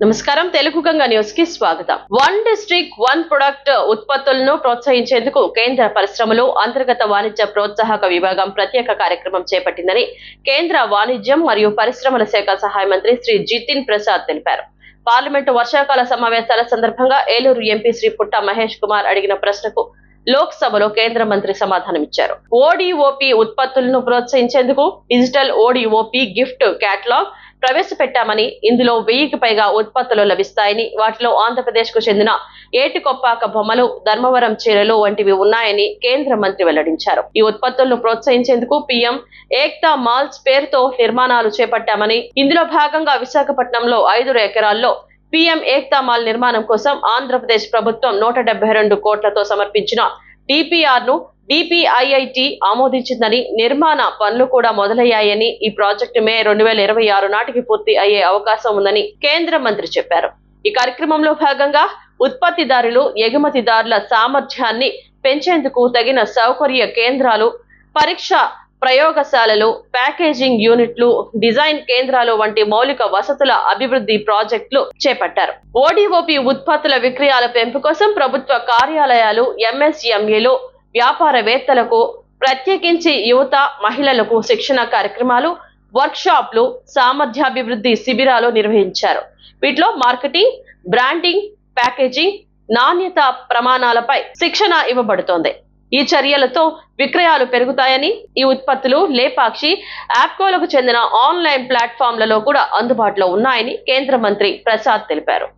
నమస్కారం. తెలుగు గంగా న్యూస్కి స్వాగతం. వన్ డిస్ట్రిక్ట్ వన్ ప్రొడక్ట్ ఉత్పత్తులను ప్రోత్సహించేందుకు కేంద్ర పరిశ్రమలు అంతర్గత వాణిజ్య ప్రోత్సాహక విభాగం ప్రత్యేక కార్యక్రమం చేపట్టిందని కేంద్ర వాణిజ్యం మరియు పరిశ్రమల శాఖ సహాయ మంత్రి శ్రీ జితిన్ ప్రసాద్ తెలిపారు. పార్లమెంటు వర్షాకాల సమావేశాల సందర్భంగా ఏలూరు ఎంపీ శ్రీ పుట్ట మహేష్ కుమార్ అడిగిన ప్రశ్నకు లోక్సభలో కేంద్ర మంత్రి సమాధానమిచ్చారు ఓడిఓపి ఉత్పత్తులను ప్రోత్సహించేందుకు డిజిటల్ ఓడిఓపి గిఫ్ట్ కేటలాగ్ ప్రవేశపెట్టామని ఇందులో వెయ్యికి పైగా ఉత్పత్తులు లభిస్తాయని వాటిలో ఆంధ్రప్రదేశ్కు చెందిన ఏటికొప్పాక బొమ్మలు ధర్మవరం చీరలు వంటివి ఉన్నాయని కేంద్ర మంత్రి వెల్లడించారు. ఈ ఉత్పత్తులను ప్రోత్సహించేందుకు పీఎం ఏక్తా మాల్స్ పేరుతో నిర్మాణాలు చేపట్టామని ఇందులో భాగంగా విశాఖపట్నంలో ఐదు ఎకరాల్లో పీఎం ఏక్తా మాల్ నిర్మాణం కోసం ఆంధ్రప్రదేశ్ ప్రభుత్వం నూట రెండు కోట్లతో సమర్పించిన డిపిఆర్ను డిపిఐఐటి ఆమోదించిందని నిర్మాణ పనులు కూడా మొదలయ్యాయని ఈ ప్రాజెక్టు మే రెండు వేల ఇరవై ఆరు నాటికి పూర్తి అయ్యే అవకాశం ఉందని కేంద్ర మంత్రి చెప్పారు. ఈ కార్యక్రమంలో భాగంగా ఉత్పత్తిదారులు ఎగుమతిదారుల సామర్థ్యాన్ని పెంచేందుకు తగిన సౌకర్య కేంద్రాలు పరీక్ష ప్రయోగశాలలు ప్యాకేజింగ్ యూనిట్లు డిజైన్ కేంద్రాలు వంటి మౌలిక వసతుల అభివృద్ధి ప్రాజెక్టులు చేపట్టారు. ఓడిఓపి ఉత్పత్తుల విక్రయాల పెంపు కోసం ప్రభుత్వ కార్యాలయాలు ఎంఎస్ఎంఈలు వ్యాపారవేత్తలకు ప్రత్యేకించి యువత మహిళలకు శిక్షణ కార్యక్రమాలు వర్క్షాప్లు సామర్థ్యాభివృద్ధి శిబిరాలు నిర్వహించారు. వీటిలో మార్కెటింగ్ బ్రాండింగ్ ప్యాకేజింగ్ నాణ్యత ప్రమాణాలపై శిక్షణ ఇవ్వబడుతోంది. ఈ చర్యలతో విక్రయాలు పెరుగుతాయని ఈ ఉత్పత్తులు లేపాక్షి యాప్కోలకు చెందిన ఆన్లైన్ ప్లాట్ఫామ్లలో కూడా అందుబాటులో ఉన్నాయని కేంద్ర మంత్రి ప్రసాద్ తెలిపారు.